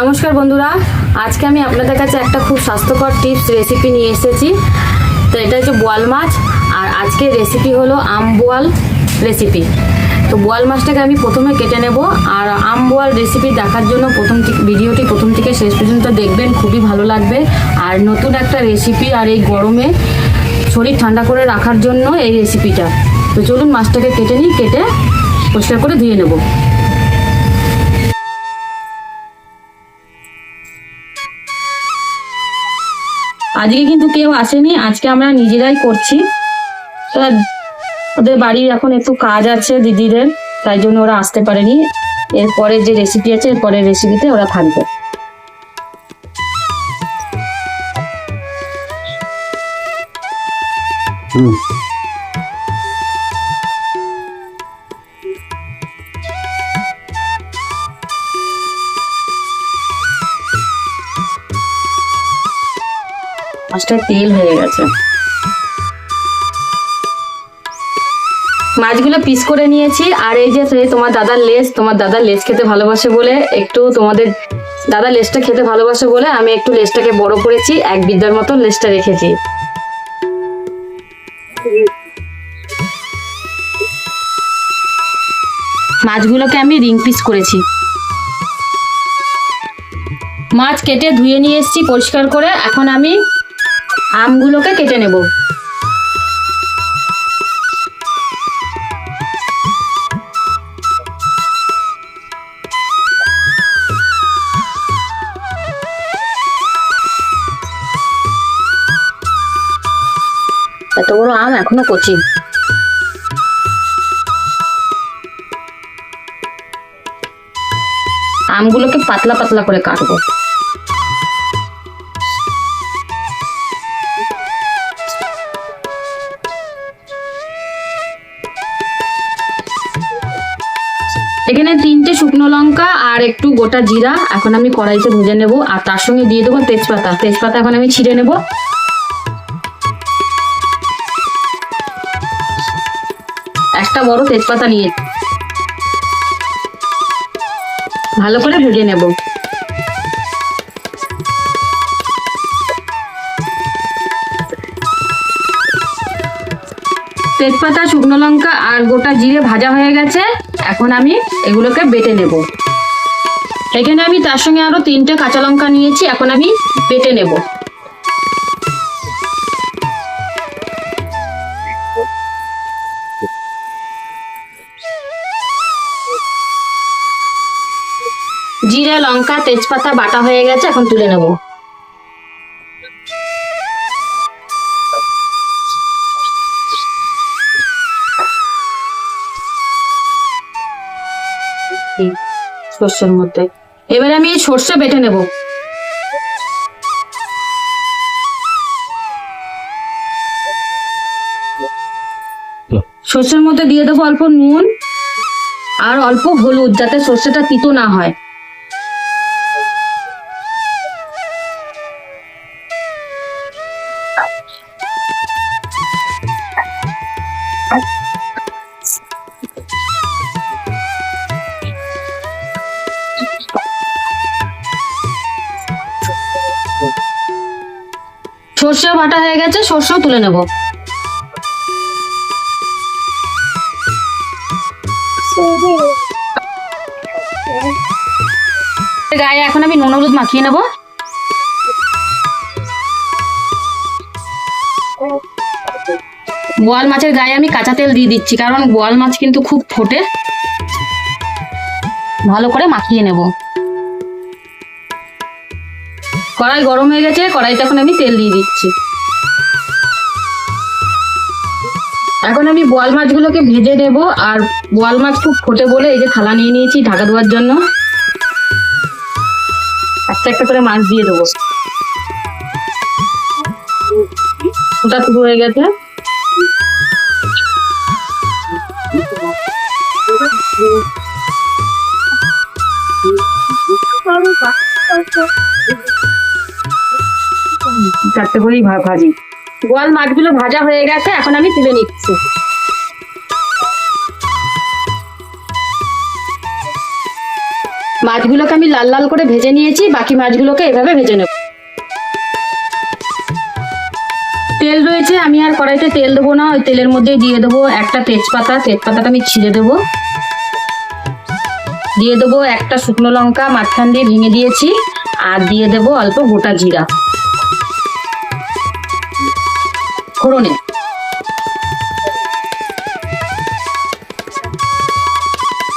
নমস্কার বন্ধুরা, আজকে আমি আপনাদের কাছে একটা খুব স্বাস্থ্যকর টিপস রেসিপি নিয়ে এসেছি। তো এটা হচ্ছে বোয়াল মাছ, আর আজকের রেসিপি হলো আম বোয়াল রেসিপি তো বোয়াল মাছটাকে আমি প্রথমে কেটে নেব, আর আম বোয়াল রেসিপি দেখার জন্য প্রথম থেকে ভিডিওটি প্রথম থেকে শেষ পর্যন্ত দেখবেন, খুবই ভালো লাগবে। আর নতুন একটা রেসিপি আর এই গরমে শরীর ঠান্ডা করে রাখার জন্য এই রেসিপিটা তো চলুন মাছটাকে কেটে নিই, কেটে পরিষ্কার করে ধুয়ে নেব। আজকে কিন্তু কেউ আসেনি, আজকে আমরা নিজেরাই করছি। ওদের বাড়ির এখন একটু কাজ আছে দিদিদের, তাই জন্য ওরা আসতে পারেনি। এরপরে যে রেসিপি আছে এরপরের রেসিপিতে ওরা থাকবে। হুম। মাছটা তেল হয়ে গেছে। মাছগুলো পিস করে নিয়েছি। আর এই যে তোমার দাদার লেস তোমার দাদার লেস খেতে ভালোবাসে বলে একটু তোমাদের দাদা লেসটা খেতে ভালোবাসে বলে আমি একটু লেসটাকে বড় করেছি, এক বিদ্যার মতো লেসটা রেখেছি। মাছগুলোকে আমি রিং পিস করেছি। মাছ কেটে ধুয়ে নিয়ে এসেছি পরিষ্কার করে। এখন আমি আমগুলোকে কেটে নেব। এত বড় আম এখনও কচি। আমগুলোকে পাতলা পাতলা করে কাটবো। এখানে তিনটে শুকনো লঙ্কা আর একটু গোটা জিরা। এখন আমি কড়াইতে ভেজে নেব আর তার সঙ্গে দিয়ে দেবো তেজপাতা। তেজপাতা এখন আমি ছিঁড়ে নেব। একটা বড় তেজপাতা নিয়ে ভালো করে ভেজে নেব। তেজপাতা, শুকনো লঙ্কা আর গোটা জিরে ভাজা হয়ে গেছে। এখন আমি এগুলোকে বেটে নেব। এখানে আমি তার সঙ্গে আরও তিনটে কাঁচা লঙ্কা নিয়েছি, এখন আমি বেটে নেব। জিরে, লঙ্কা, তেজপাতা, বাটা হয়ে গেছে, এখন তুলে নেব। সর্ষের মধ্যে। এবারে আমি এই সর্ষে বেটে নেব। সর্ষের মধ্যে দিয়ে দেবো অল্প নুন আর অল্প হলুদ যাতে সর্ষেটা তিতো না হয়। সর্ষেও বাটা হয়ে গেছে, সর্ষেও তুলে নেব। গায়ে এখন আমি নুন হলুদ মাখিয়ে নেব। বোয়াল মাছের গায়ে আমি কাঁচা তেল দিয়ে দিচ্ছি, কারণ বোয়াল মাছ কিন্তু খুব ফোটে। ভালো করে মাখিয়ে নেব। কড়াই গরম হয়ে গেছে, কড়াইতে এখন আমি তেল দিয়ে দিচ্ছি। এখন আমি বোয়াল মাছগুলোকে ভেজে নেব, আর বোয়াল মাছ খুব ফোটে বলে এই যে থালা নিয়ে নিয়েছি ঢাকা দেওয়ার জন্য। একটা একটা করে মাছ দিয়ে দেবো। ওটা শুরু হয়ে গেছে। চারটে করেই ভাজি। গোয়াল মাছগুলো ভাজা হয়ে গেছে, এখন আমি তুলে নিচ্ছি। মাছগুলোকে আমি লাল লাল করে ভেজে নিয়েছি, বাকি মাছগুলোকে এভাবে ভেজে নেব। তেল রয়েছে, আমি আর কড়াইতে তেল দেবো না, ওই তেলের মধ্যেই দিয়ে দেবো একটা তেজপাতা, তেজপাতাটা আমি ছিঁড়ে দেবো। দিয়ে দেবো একটা শুকনো লঙ্কা, মাঝখান দিয়ে ভেঙে দিয়েছি, আর দিয়ে দেবো অল্প গোটা জিরা। ফোড়নে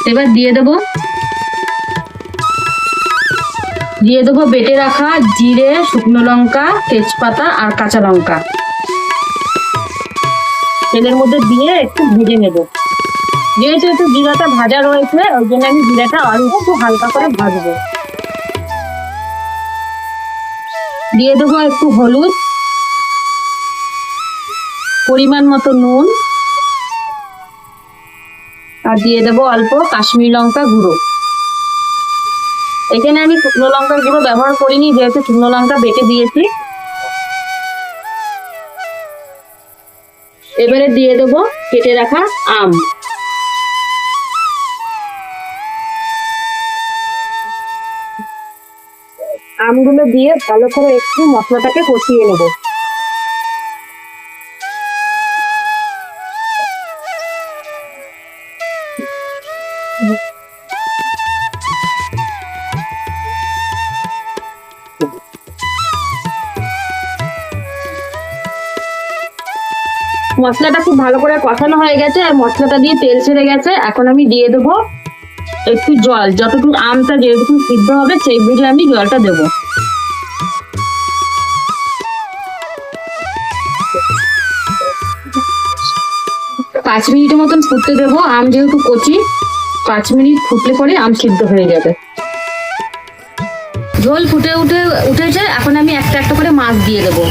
এবার দিয়ে দেবো। দিয়ে দেবো বেটে রাখা জিরে, শুকনো লঙ্কা, তেজপাতা আর কাঁচা লঙ্কা। তেলের মধ্যে দিয়ে একটু ভেজে নেব। যেহেতু একটু জিরাটা ভাজা রয়েছে, ওই জন্য আমি জিরাটা অল্প একটু হালকা করে ভাজবো। দিয়ে দেবো একটু হলুদ। পরিমাণ মতো নুন। আর দিয়ে দেবো অল্প কাশ্মীরি লঙ্কা গুঁড়ো। এখানে আমি শুকনো লঙ্কার গুঁড়ো ব্যবহার করিনি, যেহেতু শুকনো লঙ্কা বেটে দিয়েছি। এবারে দিয়ে দেবো কেটে রাখা আম। আমগুলো দিয়ে ভালো করে একটু মশলাটাকে কষিয়ে নেব। মশলাটা খুব ভালো করে কষানো হয়ে গেছে আর মশলাটা দিয়ে তেল ছেড়ে গেছে। এখন আমি দিয়ে দেবো একটু জল। যতটুকু আমটা যেটুকু সিদ্ধ হবে সেই বুঝে আমি জলটা দেবো। পাঁচ মিনিটের মতন ফুটতে দেবো। আম যেহেতু কচি, পাঁচ মিনিট ফুটলে পরে আম সিদ্ধ হয়ে যাবে। ঝোল ফুটে উঠে উঠেছে। এখন আমি একটা একটা করে মাছ দিয়ে দেবো।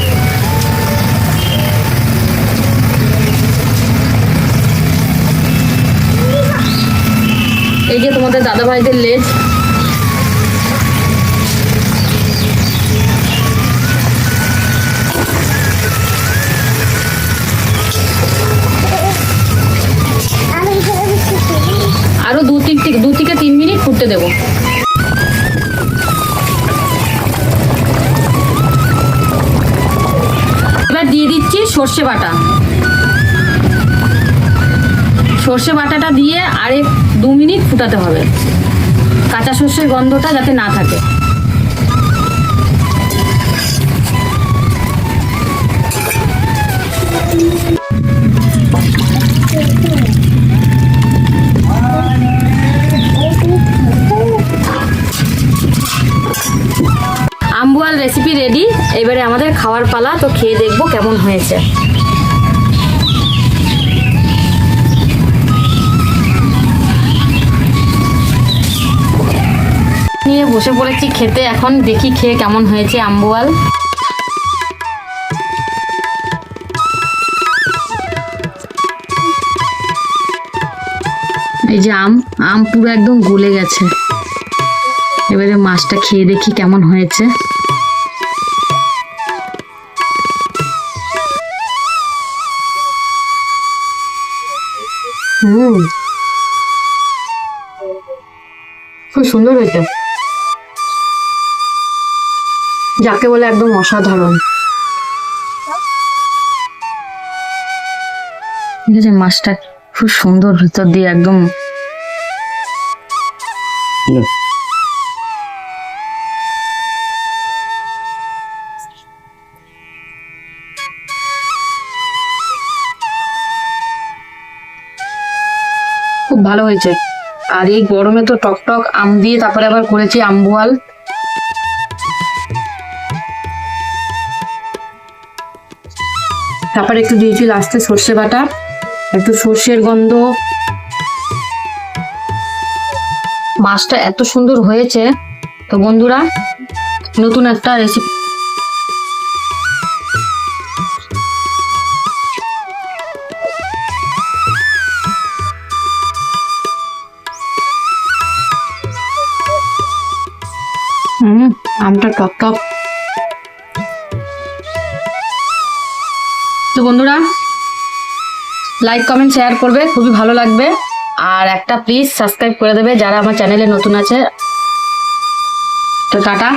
এই তোমাদের দাদা ভাইদের লেজ। আরও দু তিন দু থেকে তিন মিনিট ফুটতে দেবো। এবার দিয়ে দিচ্ছি সর্ষে বাটা। সর্ষে বাটাটা দিয়ে আরেক দু মিনিট ফুটাতে হবে। কাঁচা সর্ষের গন্ধটা যাতে না থাকে। আম্বুয়াল রেসিপি রেডি এবারে আমাদের খাওয়ার পালা, তো খেয়ে দেখব কেমন হয়েছে। বসে পড়েছি খেতে। এখন দেখি খেয়ে কেমন হয়েছে আম্বুয়াল। এই যে আম আম পুরো একদম গলে গেছে। এবারে মাছটা খেয়ে দেখি কেমন হয়েছে। হুম। খুব সুন্দর হয়েছে। যাকে বলে একদম অসাধারণ। ঠিক আছে মাছটা খুব সুন্দর ভিতর দিয়ে একদম খুব ভালো হয়েছে। আর এই গরমে তো টক টক আম দিয়ে তারপরে আবার করেছি আমবুয়াল। তারপরে একটু দিয়েছি লাস্টে সর্ষে বাটা, একটু সর্ষের গন্ধ। মাছটা এত সুন্দর হয়েছে। তো বন্ধুরা, নতুন একটা রেসিপি আমটা টক টক তো বন্ধুরা লাইক কমেন্ট শেয়ার করবে, খুবই ভালো লাগবে। আর একটা প্লিজ সাবস্ক্রাইব করে দেবে যারা আমার চ্যানেলে নতুন আছে। তো টাটা।